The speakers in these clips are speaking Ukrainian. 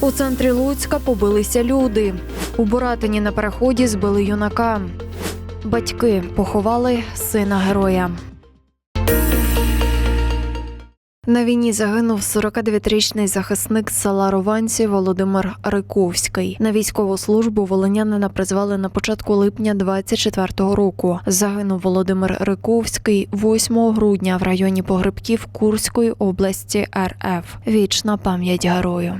У центрі Луцька побилися люди. У Буратині на переході збили юнака. Батьки поховали сина героя. На війні загинув 49-річний захисник села Рованці Володимир Риковський. На військову службу волинянина призвали на початку липня 24-го року. Загинув Володимир Риковський 8 грудня в районі погребків Курської області РФ. Вічна пам'ять герою.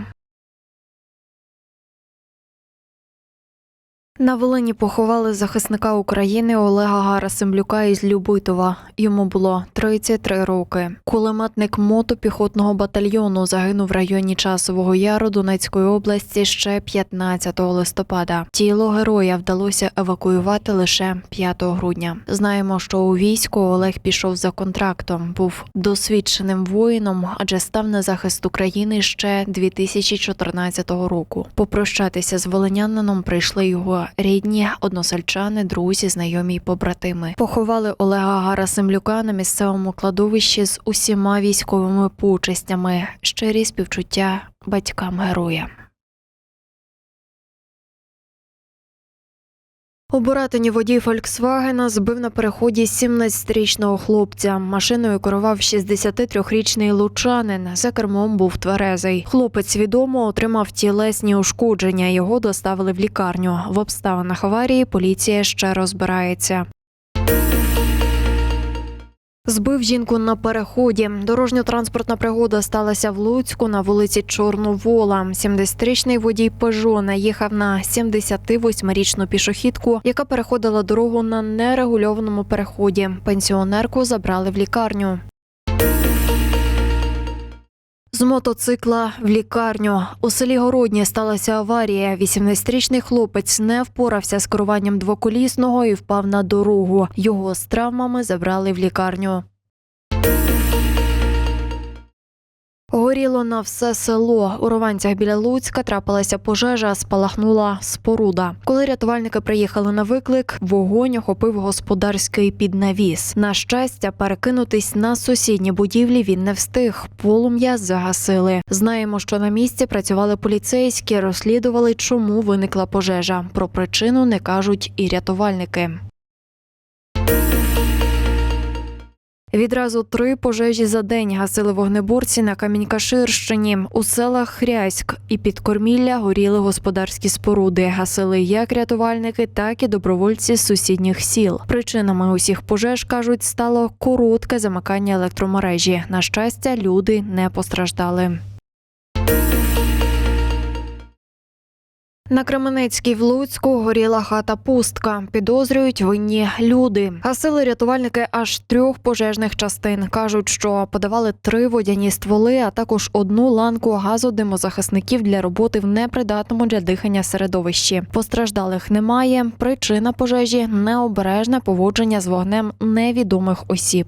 На Волині поховали захисника України Олега Гарасимблюка із Любитова. Йому було 33 роки. Кулеметник мотопіхотного батальйону загинув в районі Часового Яру Донецької області ще 15 листопада. Тіло героя вдалося евакуювати лише 5 грудня. Знаємо, що у війську Олег пішов за контрактом, був досвідченим воїном, адже став на захист України ще 2014 року. Попрощатися з волинянином прийшли його рідні, односельчани, друзі, знайомі й побратими. Поховали Олега Гарасимлюка на місцевому кладовищі з усіма військовими почестями. Щирі співчуття батькам героя. У Буратині водій Фольксвагена збив на переході 17-річного хлопця. Машиною керував 63-річний лучанин. За кермом був тверезий. Хлопець свідомо отримав тілесні ушкодження. Його доставили в лікарню. В обставинах аварії поліція ще розбирається. Збив жінку на переході. Дорожньо-транспортна пригода сталася в Луцьку на вулиці Чорновола. 70-річний водій Пежо наїхав на 78-річну пішохідку, яка переходила дорогу на нерегульованому переході. Пенсіонерку забрали в лікарню. З мотоцикла в лікарню у селі Городні сталася аварія. 18-річний хлопець не впорався з керуванням двоколісного і впав на дорогу. Його з травмами забрали в лікарню. Горіло на все село. У Рованцях біля Луцька трапилася пожежа, спалахнула споруда. Коли рятувальники приїхали на виклик, вогонь охопив господарський піднавіс. На щастя, перекинутись на сусідні будівлі він не встиг. Полум'я загасили. Знаємо, що на місці працювали поліцейські, розслідували, чому виникла пожежа. Про причину не кажуть і рятувальники. Відразу три пожежі за день гасили вогнеборці на Камінькаширщині. У селах Хряськ і Підкормілля горіли господарські споруди. Гасили як рятувальники, так і добровольці з сусідніх сіл. Причинами усіх пожеж кажуть стало коротке замикання електромережі. На щастя, люди не постраждали. На Кременецькій в Луцьку горіла хата пустка. Підозрюють винні люди. Гасили рятувальники аж трьох пожежних частин. кажуть, що подавали три водяні стволи, а також одну ланку газодимозахисників для роботи в непридатному для дихання середовищі. Постраждалих немає. Причина пожежі необережне поводження з вогнем невідомих осіб.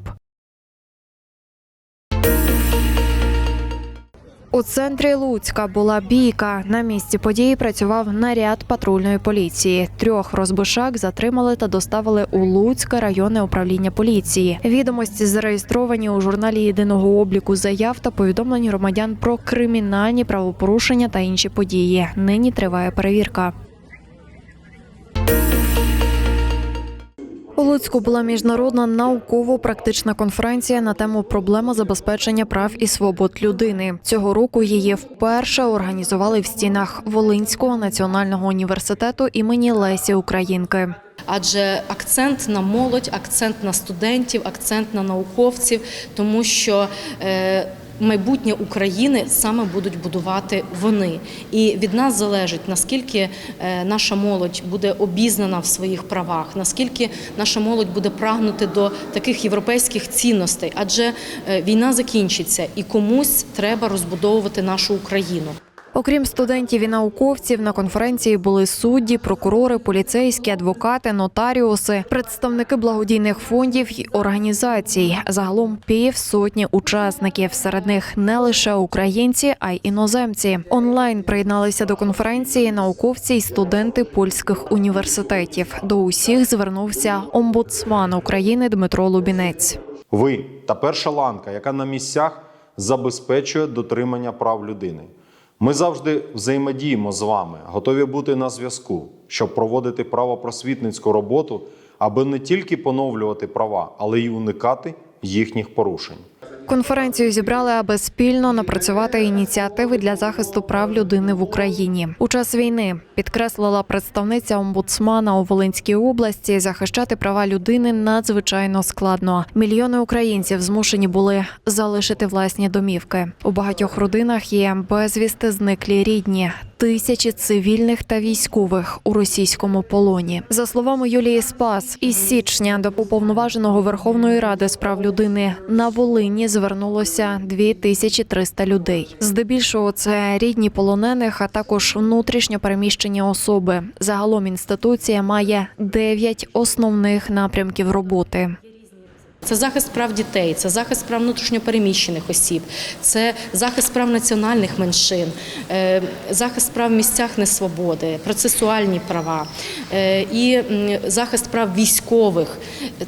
У центрі Луцька була бійка. На місці події працював наряд патрульної поліції. Трьох розбишак затримали та доставили у Луцьке районне управління поліції. Відомості зареєстровані у журналі єдиного обліку заяв та повідомлень громадян про кримінальні правопорушення та інші події. Нині триває перевірка. У Луцьку була міжнародна науково-практична конференція на тему проблема забезпечення прав і свобод людини. Цього року її вперше організували в стінах Волинського національного університету імені Лесі Українки. Адже акцент на молодь, акцент на студентів, акцент на науковців, тому що е, майбутнє України саме будуть будувати вони. І від нас залежить наскільки е, наша молодь буде обізнана в своїх правах, наскільки наша молодь буде прагнути до таких європейських цінностей, адже е, війна закінчиться і комусь треба розбудовувати нашу Україну. Окрім студентів і науковців, на конференції були судді, прокурори, поліцейські, адвокати, нотаріуси, представники благодійних фондів і організацій. Загалом півсотні учасників. Серед них не лише українці, а й іноземці. Онлайн приєдналися до конференції науковці й студенти польських університетів. До усіх звернувся омбудсман України Дмитро Лубінець. Ви та перша ланка, яка на місцях забезпечує дотримання прав людини. Ми завжди взаємодіємо з вами, готові бути на зв'язку, щоб проводити правопросвітницьку роботу, аби не тільки поновлювати права, але й уникати їхніх порушень. Конференцію зібрали, аби спільно напрацювати ініціативи для захисту прав людини в Україні. У час війни підкреслила представниця омбудсмана у Волинській області. Захищати права людини надзвичайно складно. Мільйони українців змушені були залишити власні домівки. У багатьох родинах є безвісти зниклі рідні. Тисячі цивільних та військових у російському полоні. За словами Юлії Спас, із січня до уповноваженого Верховної Ради з прав людини на Волині звернулося 2300 людей. Здебільшого це рідні полонених, а також внутрішньо переміщені особи. Загалом інституція має 9 основних напрямків роботи. Це захист прав дітей, це захист прав внутрішньопереміщених осіб, це захист прав національних меншин, е, захист прав в місцях несвободи, процесуальні права е, і захист прав військових.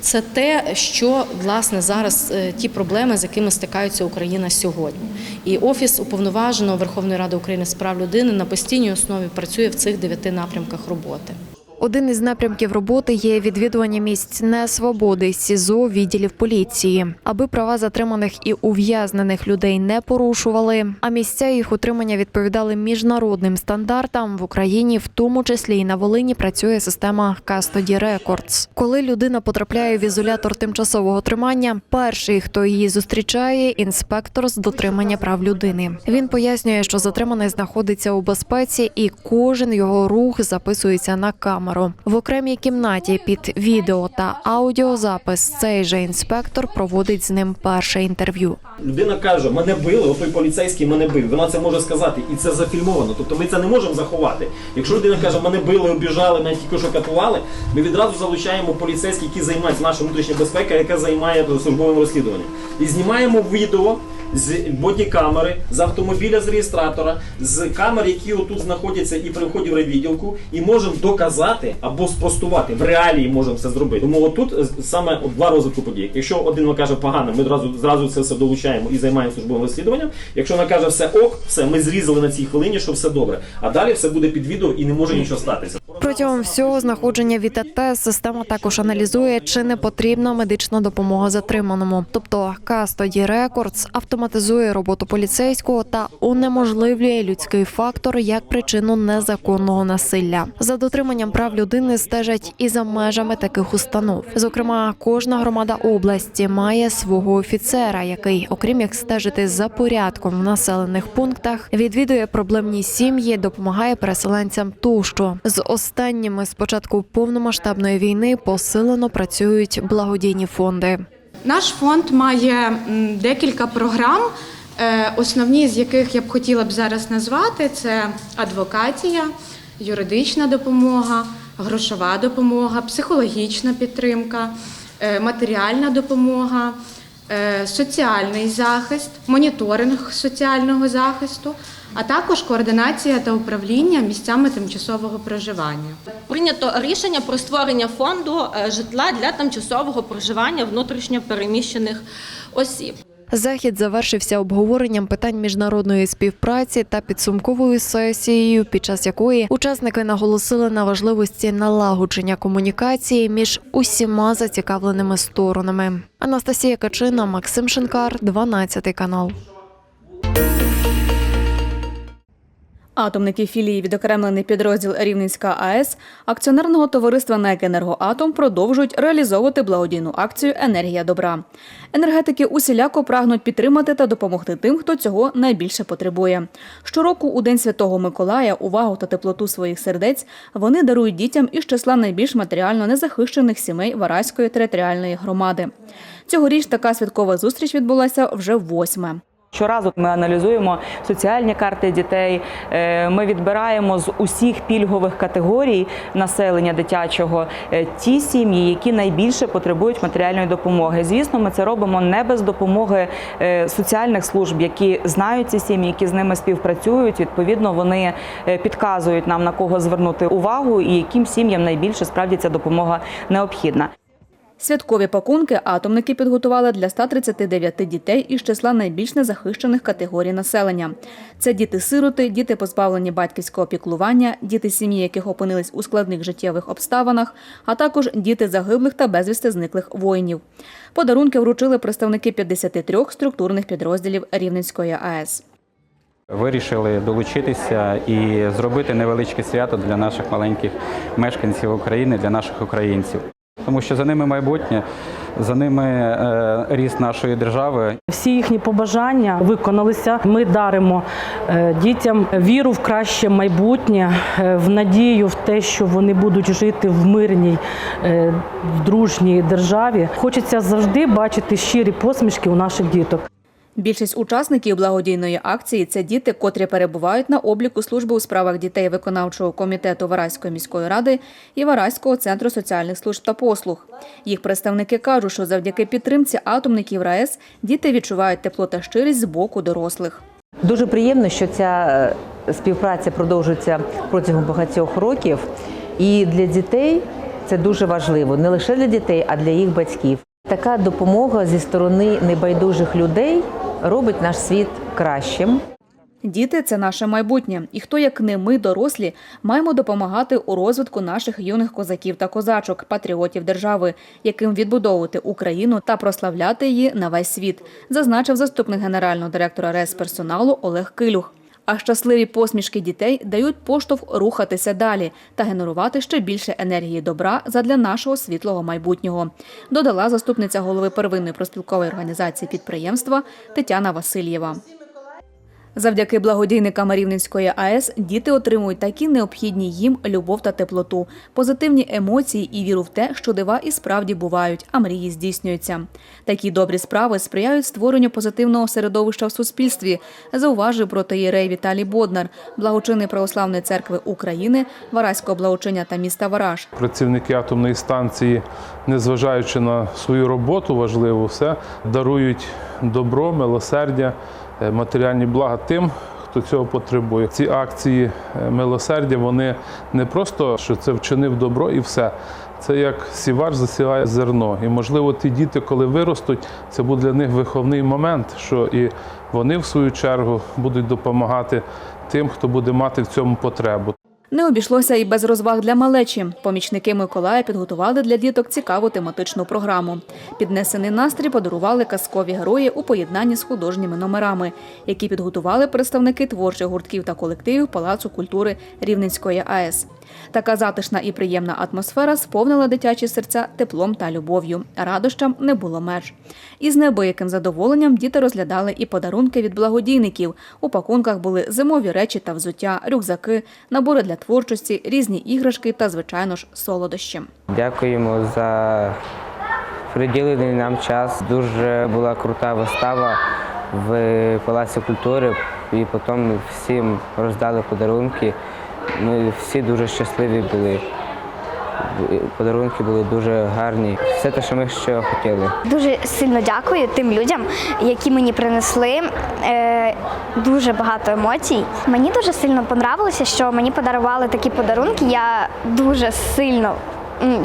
Це те, що власне зараз е, ті проблеми, з якими стикається Україна сьогодні. І офіс уповноваженого Верховної Ради України з прав людини на постійній основі працює в цих дев'яти напрямках роботи. Один із напрямків роботи є відвідування місць несвободи СІЗО відділів поліції, аби права затриманих і ув'язнених людей не порушували. А місця їх утримання відповідали міжнародним стандартам в Україні, в тому числі і на Волині працює система Custody Records. Коли людина потрапляє в ізолятор тимчасового тримання, перший, хто її зустрічає, інспектор з дотримання прав людини. Він пояснює, що затриманий знаходиться у безпеці, і кожен його рух записується на камеру. В окремій кімнаті під відео та аудіозапис цей же інспектор проводить з ним перше інтерв'ю. Людина каже, мене били, отой поліцейський мене бив. Вона це може сказати, і це зафільмовано. Тобто ми це не можемо заховати. Якщо людина каже, мене били, обіжали, мене тільки що катували, ми відразу залучаємо поліцейських, які займаються нашою внутрішньою безпекою, яка займає службовим розслідуванням. І знімаємо відео з бодікамери, з автомобіля з реєстратора, з камер, які отут знаходяться і при вході в райвідділку, і можемо доказати або спростувати. В реалії можемо це зробити. Тому отут е, саме два розвитку подій. Якщо один каже погано, ми одразу зразу це все долучаємо і займаємося службовим розслідуванням. Якщо вона каже все ок, все, ми зрізали на цій хвилині, що все добре. А далі все буде під відео і не може нічого статися. Протягом всього знаходження від АТ система також аналізує, чи не потрібна медична допомога затриманому. Тобто Custody Records автоматизує роботу поліцейського та унеможливлює людський фактор як причину незаконного насилля. За дотриманням прав людини стежать і за межами таких установ. Зокрема, кожна громада області має свого офіцера, який, окрім як стежити за порядком в населених пунктах, відвідує проблемні сім'ї, допомагає переселенцям тощо. З останніми з початку повномасштабної війни посилено працюють благодійні фонди. Наш фонд має декілька програм, е, основні з яких я б хотіла б зараз назвати: це адвокатія, юридична допомога, грошова допомога, психологічна підтримка, е, матеріальна допомога, е, соціальний захист, моніторинг соціального захисту, а також координація та управління місцями тимчасового проживання. Прийнято рішення про створення фонду е, житла для тимчасового проживання внутрішньо переміщених осіб. Захід завершився обговоренням питань міжнародної співпраці та підсумковою сесією, під час якої учасники наголосили на важливості налагодження комунікації між усіма зацікавленими сторонами. Анастасія Качина, Максим Шинкар, 12 канал. Атомники філії відокремлений підрозділ Рівненська АЕС акціонерного товариства НЕК «Енергоатом» продовжують реалізовувати благодійну акцію Енергія добра. Енергетики усіляко прагнуть підтримати та допомогти тим, хто цього найбільше потребує. Щороку у День Святого Миколая увагу та теплоту своїх сердець вони дарують дітям із числа найбільш матеріально незахищених сімей Вараської територіальної громади. Цьогоріч така святкова зустріч відбулася вже восьме. Щоразу ми аналізуємо соціальні карти дітей. е, Ми відбираємо з усіх пільгових категорій населення дитячого е, ті сім'ї, які найбільше потребують матеріальної допомоги. Звісно, ми це робимо не без допомоги е, соціальних служб, які знають ці сім'ї, які з ними співпрацюють. Відповідно, вони підказують нам на кого звернути увагу і яким сім'ям найбільше справді ця допомога необхідна. Святкові пакунки атомники підготували для 139 дітей із числа найбільш незахищених категорій населення. Це діти-сироти, діти позбавлені батьківського піклування, діти сім'ї, яких опинились у складних життєвих обставинах, а також діти загиблих та безвісти зниклих воїнів. Подарунки вручили представники 53 структурних підрозділів Рівненської АЕС. Вирішили долучитися і зробити невеличке свято для наших маленьких мешканців України, для наших українців. Тому що за ними майбутнє, за ними е, ріст нашої держави. Всі їхні побажання виконалися. Ми даримо е, дітям віру в краще майбутнє, е, в надію в те, що вони будуть жити в мирній, е, дружній державі. Хочеться завжди бачити щирі посмішки у наших діток. Більшість учасників благодійної акції це діти, котрі перебувають на обліку служби у справах дітей виконавчого комітету Вараської міської ради і Вараського центру соціальних служб та послуг. Їх представники кажуть, що завдяки підтримці атомників РаЕС діти відчувають тепло та щирість з боку дорослих. Дуже приємно, що ця е, співпраця продовжується протягом багатьох років. І для дітей це дуже важливо не лише для дітей, а для їх батьків. Така допомога зі сторони небайдужих людей робить наш світ кращим. Діти це наше майбутнє, і хто як не ми, дорослі, маємо допомагати у розвитку наших юних козаків та козачок, патріотів держави, яким відбудовувати Україну та прославляти її на весь світ, зазначив заступник генерального директора РЕС персоналу Олег Килюх. А щасливі посмішки дітей дають поштовх рухатися далі та генерувати ще більше енергії добра задля нашого світлого майбутнього, додала заступниця голови первинної проспілкової організації підприємства Тетяна Васильєва. Завдяки благодійникам Рівненської АЕС діти отримують такі необхідні їм любов та теплоту, позитивні емоції і віру в те, що дива і справді бувають, а мрії здійснюються. Такі добрі справи сприяють створенню позитивного середовища в суспільстві, зауважив протиєрей Віталій Боднар, благочинний православної церкви України, Вараського благочиня та міста Вараж. Працівники атомної станції, незважаючи на свою роботу важливу, все дарують добро, милосердя, матеріальні блага тим, хто цього потребує. Ці акції е, милосердя, вони не просто що це вчинив добро і все. Це як сівар засіває зерно. І, можливо, ті діти, коли виростуть, це буде для них виховний момент, що і вони, в свою чергу, будуть допомагати тим, хто буде мати в цьому потребу. Не обійшлося і без розваг для малечі. Помічники Миколая підготували для діток цікаву тематичну програму. Піднесений настрій подарували казкові герої у поєднанні з художніми номерами, які підготували представники творчих гуртків та колективів Палацу культури Рівненської АЕС. Така затишна і приємна атмосфера сповнила дитячі серця теплом та любов'ю. Радощам не було меж. І з неабияким задоволенням діти розглядали і подарунки від благодійників. У пакунках були зимові речі та взуття, рюкзаки, набори для творчості, різні іграшки та, звичайно ж, солодощі. Дякуємо за приділений нам час. Дуже була крута вистава в Палаці культури, і потім всім роздали подарунки. Ми всі дуже щасливі були. Подарунки були дуже гарні. Все те, що ми ще хотіли. Дуже сильно дякую тим людям, які мені принесли е, дуже багато емоцій. Мені дуже сильно понравилося, що мені подарували такі подарунки. Я дуже сильно.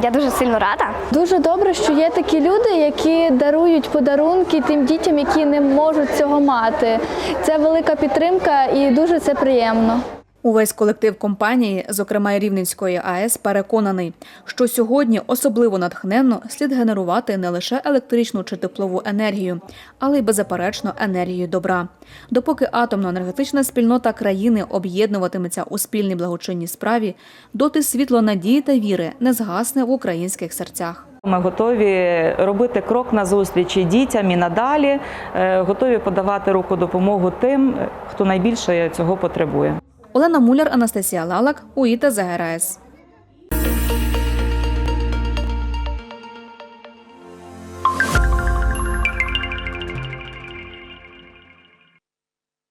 Я дуже сильно рада. Дуже добре, що є такі люди, які дарують подарунки тим дітям, які не можуть цього мати. Це велика підтримка і дуже це приємно. Увесь колектив компанії, зокрема і Рівненської АЕС, переконаний, що сьогодні особливо натхненно слід генерувати не лише електричну чи теплову енергію, але й беззаперечно енергію добра. Допоки атомно-енергетична спільнота країни об'єднуватиметься у спільній благочинній справі, доти світло надії та віри не згасне в українських серцях. Ми готові робити крок назустріч і дітям і надалі, е, готові подавати руку допомогу тим, хто найбільше цього потребує. Олена Муляр, Анастасія Лалак, УІТА ЗГРАЕС.